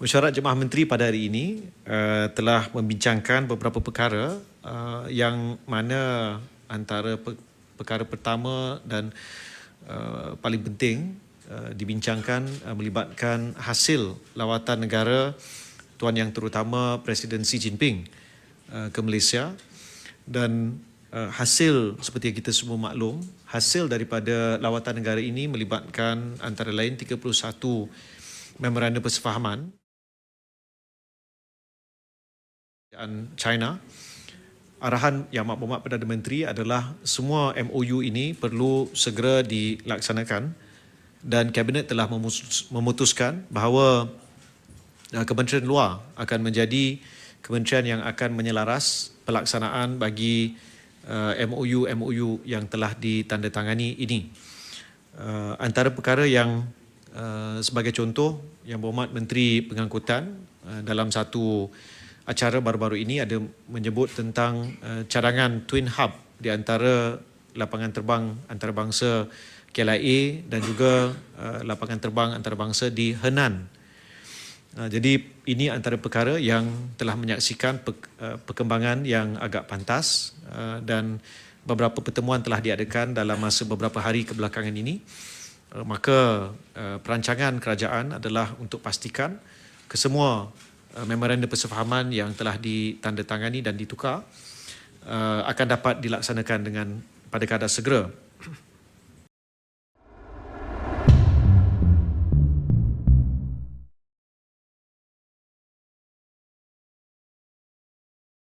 Mesyuarat Jemaah Menteri pada hari ini uh, telah membincangkan beberapa perkara uh, yang mana antara pe- perkara pertama dan uh, paling penting uh, dibincangkan uh, melibatkan hasil lawatan negara Tuan Yang Terutama Presiden Xi Jinping uh, ke Malaysia. Dan uh, hasil seperti yang kita semua maklum hasil daripada lawatan negara ini melibatkan antara lain 31 memorandum persefahaman kerajaan China arahan Yang Berhormat Perdana Menteri adalah semua MOU ini perlu segera dilaksanakan dan Kabinet telah memutus- memutuskan bahawa uh, Kementerian Luar akan menjadi kementerian yang akan menyelaras pelaksanaan bagi uh, MOU-MOU yang telah ditandatangani ini. Uh, antara perkara yang sebagai contoh Yang Berhormat Menteri Pengangkutan dalam satu acara baru-baru ini ada menyebut tentang uh, cadangan Twin Hub di antara lapangan terbang antarabangsa KLIA dan juga uh, lapangan terbang antarabangsa di Henan. Uh, jadi ini antara perkara yang telah menyaksikan pe- uh, perkembangan yang agak pantas uh, dan beberapa pertemuan telah diadakan dalam masa beberapa hari kebelakangan ini. Uh, maka uh, perancangan kerajaan adalah untuk pastikan kesemua uh, memorandum persefahaman yang telah ditandatangani dan ditukar uh, akan dapat dilaksanakan dengan pada kadar segera